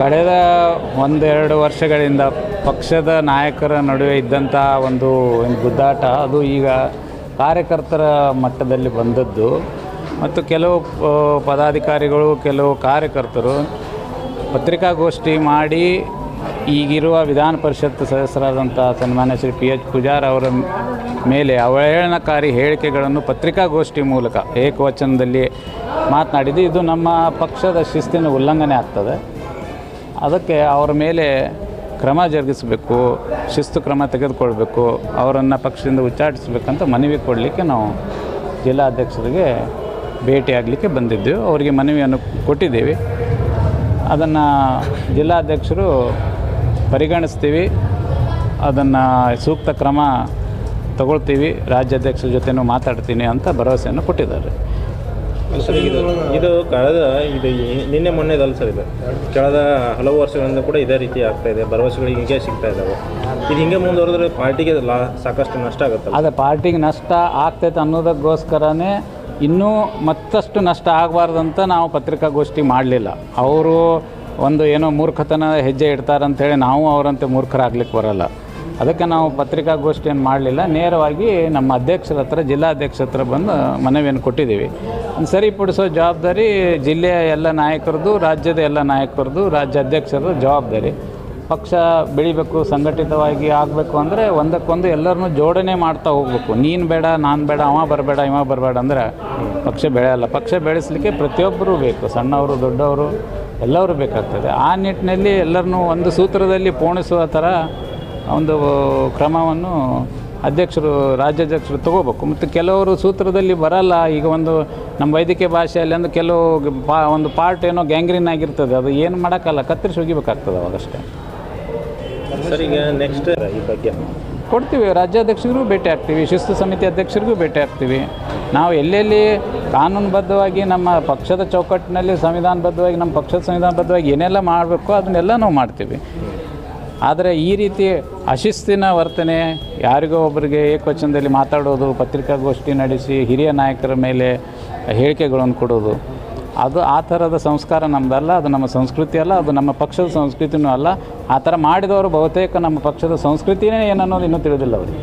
ಕಳೆದ ಒಂದೆರಡು ವರ್ಷಗಳಿಂದ ಪಕ್ಷದ ನಾಯಕರ ನಡುವೆ ಇದ್ದಂಥ ಒಂದು ಗುದ್ದಾಟ, ಅದು ಈಗ ಕಾರ್ಯಕರ್ತರ ಮಟ್ಟದಲ್ಲಿ ಬಂದದ್ದು. ಮತ್ತು ಕೆಲವು ಪದಾಧಿಕಾರಿಗಳು, ಕೆಲವು ಕಾರ್ಯಕರ್ತರು ಪತ್ರಿಕಾಗೋಷ್ಠಿ ಮಾಡಿ ಈಗಿರುವ ವಿಧಾನ ಪರಿಷತ್ ಸದಸ್ಯರಾದಂಥ ಸನ್ಮಾನ್ಯ ಶ್ರೀ ಪಿ ಎಚ್ ಪೂಜಾರ್ ಅವರ ಮೇಲೆ ಅವಹೇಳನಕಾರಿ ಹೇಳಿಕೆಗಳನ್ನು ಪತ್ರಿಕಾಗೋಷ್ಠಿ ಮೂಲಕ ಏಕವಚನದಲ್ಲಿ ಮಾತನಾಡಿದ್ದು. ಇದು ನಮ್ಮ ಪಕ್ಷದ ಶಿಸ್ತಿನ ಉಲ್ಲಂಘನೆ ಆಗ್ತದೆ. ಅದಕ್ಕೆ ಅವರ ಮೇಲೆ ಕ್ರಮ ಜರುಗಿಸಬೇಕು, ಶಿಸ್ತು ಕ್ರಮ ತೆಗೆದುಕೊಳ್ಬೇಕು, ಅವರನ್ನು ಪಕ್ಷದಿಂದ ಉಚ್ಚಾಟಿಸಬೇಕಂತ ಮನವಿ ಕೊಡಲಿಕ್ಕೆ ನಾವು ಜಿಲ್ಲಾಧ್ಯಕ್ಷರಿಗೆ ಭೇಟಿಯಾಗಲಿಕ್ಕೆ ಬಂದಿದ್ದೆವು. ಅವರಿಗೆ ಮನವಿಯನ್ನು ಕೊಟ್ಟಿದ್ದೇವೆ. ಅದನ್ನು ಜಿಲ್ಲಾಧ್ಯಕ್ಷರು ಪರಿಗಣಿಸ್ತೀವಿ. ಅದನ್ನು ಸೂಕ್ತ ಕ್ರಮ ತಗೊಳ್ತೀವಿ. ರಾಜ್ಯಾಧ್ಯಕ್ಷರ ಜೊತೆನೂ ಮಾತಾಡ್ತೀನಿ ಅಂತ ಭರವಸೆಯನ್ನು ಕೊಟ್ಟಿದ್ದಾರೆ. ಸರ್ ಇದು ಇದು ಕಳೆದ, ಇದು ನಿನ್ನೆ ಮೊನ್ನೆದಲ್ಲ ಸರ್ ಇದು. ಕಳೆದ ಹಲವು ವರ್ಷಗಳಿಂದ ಕೂಡ ಇದೇ ರೀತಿ ಆಗ್ತಾ ಇದೆ, ಭರವಸೆಗಳು ಹೀಗೆ ಸಿಗ್ತಾ ಇದ್ದಾವೆ ಇದು ಹಿಂಗೆ ಮುಂದುವರೆದ್ರೆ ಪಾರ್ಟಿಗೆ ಲಾ, ಸಾಕಷ್ಟು ನಷ್ಟ ಆಗುತ್ತೆ ಅದೇ, ಪಾರ್ಟಿಗೆ ನಷ್ಟ ಆಗ್ತೈತೆ ಅನ್ನೋದಕ್ಕೋಸ್ಕರನೇ ಇನ್ನೂ ಮತ್ತಷ್ಟು ನಷ್ಟ ಆಗಬಾರ್ದಂತ ನಾವು ಪತ್ರಿಕಾಗೋಷ್ಠಿ ಮಾಡಲಿಲ್ಲ. ಅವರು ಒಂದು ಏನೋ ಮೂರ್ಖತನ ಹೆಜ್ಜೆ ಇಡ್ತಾರಂತೇಳಿ ನಾವು ಅವರಂತೆ ಮೂರ್ಖರಾಗ್ಲಿಕ್ಕೆ ಬರಲ್ಲ. ಅದಕ್ಕೆ ನಾವು ಪತ್ರಿಕಾಗೋಷ್ಠಿಯನ್ನು ಮಾಡಲಿಲ್ಲ. ನೇರವಾಗಿ ನಮ್ಮ ಅಧ್ಯಕ್ಷರ ಹತ್ರ, ಜಿಲ್ಲಾಧ್ಯಕ್ಷರ ಹತ್ರ ಬಂದು ಮನವಿಯನ್ನು ಕೊಟ್ಟಿದ್ದೀವಿ. ಸರಿಪಡಿಸೋ ಜವಾಬ್ದಾರಿ ಜಿಲ್ಲೆಯ ಎಲ್ಲ ನಾಯಕರದು ರಾಜ್ಯದ ಎಲ್ಲ ನಾಯಕರದು ರಾಜ್ಯ ಅಧ್ಯಕ್ಷರ ಜವಾಬ್ದಾರಿ. ಪಕ್ಷ ಬೆಳಿಬೇಕು, ಸಂಘಟಿತವಾಗಿ ಆಗಬೇಕು ಅಂದರೆ ಒಂದಕ್ಕೊಂದು ಎಲ್ಲರನ್ನೂ ಜೋಡಣೆ ಮಾಡ್ತಾ ಹೋಗ್ಬೇಕು. ನೀನು ಬೇಡ, ನಾನು ಬೇಡ, ಅವ ಬರಬೇಡ, ಇವ ಬರಬೇಡ ಅಂದರೆ ಪಕ್ಷ ಬೆಳೆಯಲ್ಲ. ಪಕ್ಷ ಬೆಳೆಸಲಿಕ್ಕೆ ಪ್ರತಿಯೊಬ್ಬರೂ ಬೇಕು. ಸಣ್ಣವರು, ದೊಡ್ಡವರು ಎಲ್ಲರೂ ಬೇಕಾಗ್ತದೆ. ಆ ನಿಟ್ಟಿನಲ್ಲಿ ಎಲ್ಲರನ್ನೂ ಒಂದು ಸೂತ್ರದಲ್ಲಿ ಪೋಣಿಸುವ ಥರ ಒಂದು ಕ್ರಮವನ್ನು ಅಧ್ಯಕ್ಷರು ರಾಜ್ಯಾಧ್ಯಕ್ಷರು ತಗೋಬೇಕು. ಮತ್ತು ಕೆಲವರು ಸೂತ್ರದಲ್ಲಿ ಬರಲ್ಲ ಈಗ ಒಂದು ನಮ್ಮ ವೈದ್ಯಕೀಯ ಭಾಷೆಯಲ್ಲಿ ಅಂದ್ರೆ ಕೆಲವು ಪಾ ಒಂದು ಪಾರ್ಟ್ ಏನೋ ಗ್ಯಾಂಗ್ರೀನ್ ಆಗಿರ್ತದೆ ಅದು ಏನು ಮಾಡೋಕ್ಕಲ್ಲ ಕತ್ತರಿಸಿ ಹೋಗಿಬೇಕಾಗ್ತದೆ ಅವಾಗಷ್ಟೇ. ಸರ್ ಈಗ ನೆಕ್ಸ್ಟ್ ಈ ಬಗ್ಗೆ. ಕೊಡ್ತೀವಿ ರಾಜ್ಯಾಧ್ಯಕ್ಷರಿಗೂ ಭೇಟಿ ಆಗ್ತೀವಿ ಶಿಸ್ತು ಸಮಿತಿ ಅಧ್ಯಕ್ಷರಿಗೂ ಭೇಟಿ ಆಗ್ತೀವಿ. ನಾವು ಎಲ್ಲೆಲ್ಲಿ ಕಾನೂನುಬದ್ಧವಾಗಿ ನಮ್ಮ ಪಕ್ಷದ ಚೌಕಟ್ಟಿನಲ್ಲಿ ಸಂವಿಧಾನಬದ್ಧವಾಗಿ ನಮ್ಮ ಪಕ್ಷದ ಸಂವಿಧಾನಬದ್ಧವಾಗಿ ಏನೆಲ್ಲ ಮಾಡಬೇಕು ಅದನ್ನೆಲ್ಲ ನಾವು ಮಾಡ್ತೀವಿ. ಆದರೆ ಈ ರೀತಿ ಅಶಿಸ್ತಿನ ವರ್ತನೆ ಯಾರಿಗೋ ಒಬ್ಬರಿಗೆ ಏಕವಚನದಲ್ಲಿ ಮಾತಾಡೋದು, ಪತ್ರಿಕಾಗೋಷ್ಠಿ ನಡೆಸಿ ಹಿರಿಯ ನಾಯಕರ ಮೇಲೆ ಹೇಳಿಕೆಗಳನ್ನು ಕೊಡೋದು, ಅದು ಆ ಥರದ ಸಂಸ್ಕಾರ ನಮ್ಮದಲ್ಲ ಅದು ನಮ್ಮ ಸಂಸ್ಕೃತಿ ಅಲ್ಲ, ಅದು ನಮ್ಮ ಪಕ್ಷದ ಸಂಸ್ಕೃತಿನೂ ಅಲ್ಲ, ಆ ಥರ ಮಾಡಿದವರು ಬಹುತೇಕ ನಮ್ಮ ಪಕ್ಷದ ಸಂಸ್ಕೃತಿನೇ ಏನನ್ನೋದು ಇನ್ನೂ ತಿಳಿದಿಲ್ಲ ಅವರಿಗೆ.